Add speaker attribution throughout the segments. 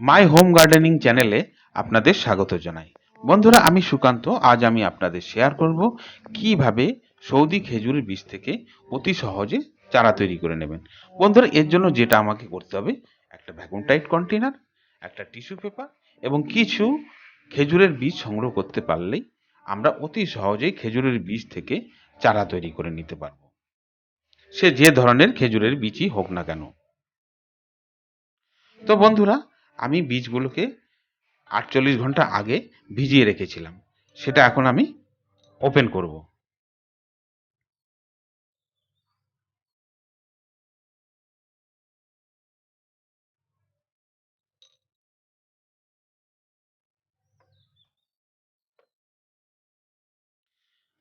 Speaker 1: My home gardening চ্যানেলে আপনাদের স্বাগত জানাই। বন্ধুরা, আমি সুকান্ত। আজ আমি আপনাদের শেয়ার করব কীভাবে সৌদি খেজুরের বীজ থেকে অতি সহজে চারা তৈরি করে নেবেন। বন্ধুরা, এর জন্য যেটা আমাকে করতে হবে, একটা ভ্যাকুম টাইট কন্টেনার একটা টিস্যু পেপার এবং কিছু খেজুরের বীজ সংগ্রহ করতে পারলেই আমরা অতি সহজেই খেজুরের বীজ থেকে চারা তৈরি করে নিতে পারব। সে যে ধরনের খেজুরের বীজই হোক না কেন। তো বন্ধুরা আমি বীজগুলোকে আটচল্লিশ ঘণ্টা আগে ভিজিয়ে রেখেছিলাম। সেটা এখন আমি ওপেন করব।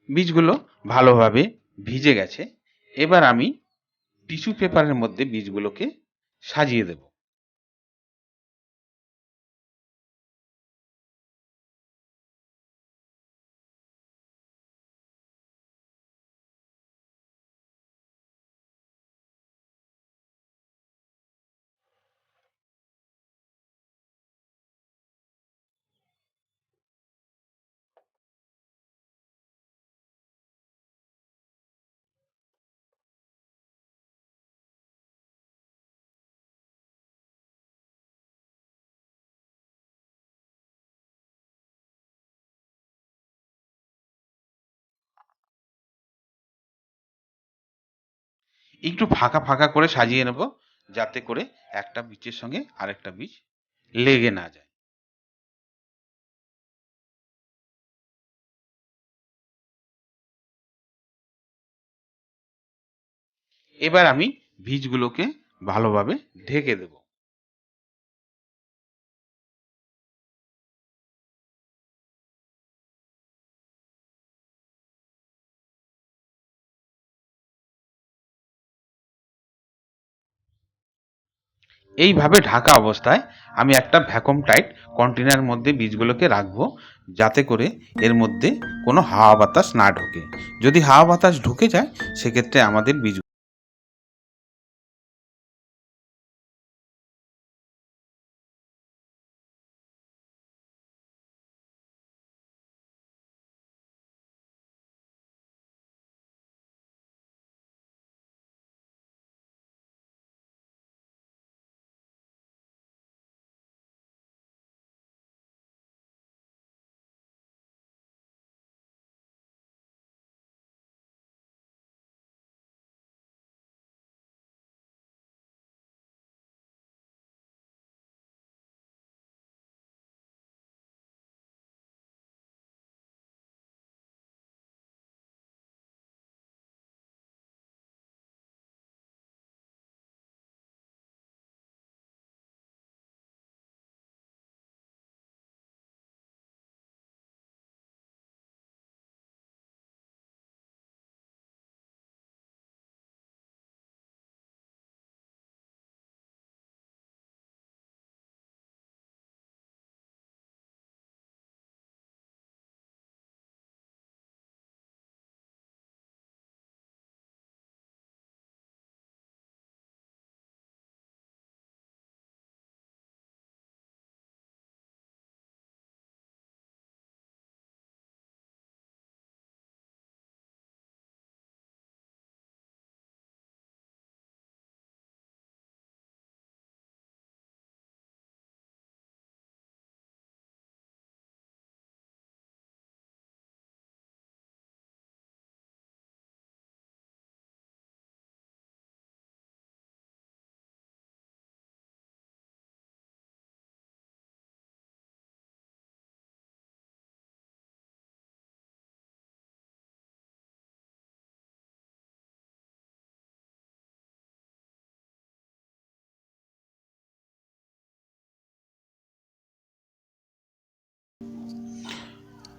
Speaker 1: বীজগুলো ভালোভাবে ভিজে গেছে। এবার আমি টিস্যু পেপারের মধ্যে বীজগুলোকে সাজিয়ে দেব। একটু ফাঁকা ফাঁকা করে সাজিয়ে নেব, যাতে করে একটা বীজের সঙ্গে আরেকটা বীজ লেগে না যায়। এবার আমি বীজগুলোকে ভালোভাবে ঢেকে দেব। এইভাবে ঢাকা অবস্থায় আমি একটা ভ্যাকুম টাইট কন্টেনার মধ্যে বীজগুলোকে রাখব, যাতে করে এর মধ্যে কোনো হাওয়া বাতাস না ঢোকে। যদি হাওয়া বাতাস ঢুকে যায়, সেক্ষেত্রে আমাদের বীজ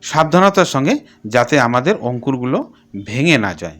Speaker 1: সাবধানতার সঙ্গে যাতে আমাদের অঙ্কুরগুলো ভেঙে না যায়।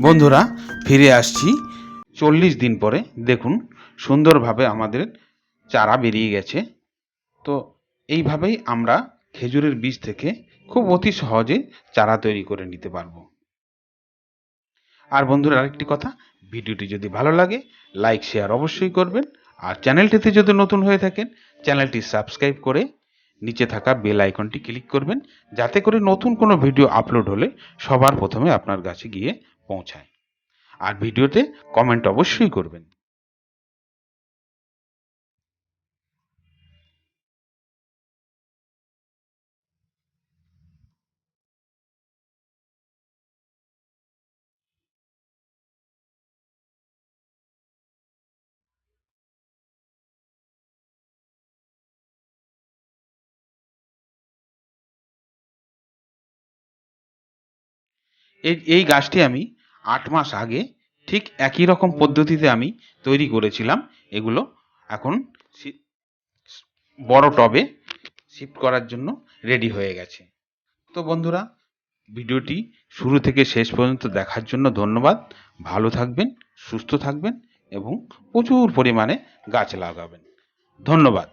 Speaker 1: বন্ধুরা, ফিরে আসছি। চল্লিশ দিন পরে, দেখুন, সুন্দরভাবে আমাদের চারা বেরিয়ে গেছে। তো এইভাবেই আমরা খেজুরের বীজ থেকে খুব অতি সহজে চারা তৈরি করে নিতে পারব। আর বন্ধুরা, আরেকটি কথা, ভিডিওটি যদি ভালো লাগে, লাইক, শেয়ার অবশ্যই করবেন। আর চ্যানেলটিতে যদি নতুন হয়ে থাকেন, চ্যানেলটি সাবস্ক্রাইব করে নিচে থাকা বেল আইকনটি ক্লিক করবেন, যাতে করে নতুন কোনো ভিডিও আপলোড হলে সবার প্রথমে আপনার কাছে গিয়ে পৌঁছায়। আর ভিডিওতে কমেন্ট অবশ্যই করবেন। এই এই গাছটি আমি আট মাস আগে ঠিক একই রকম পদ্ধতিতে আমি তৈরি করেছিলাম। এগুলো এখন বড় টবে শিফট করার জন্য রেডি হয়ে গেছে। তো বন্ধুরা, ভিডিওটি শুরু থেকে শেষ পর্যন্ত দেখার জন্য ধন্যবাদ। ভালো থাকবেন, সুস্থ থাকবেন এবং প্রচুর পরিমাণে গাছ লাগাবেন। ধন্যবাদ।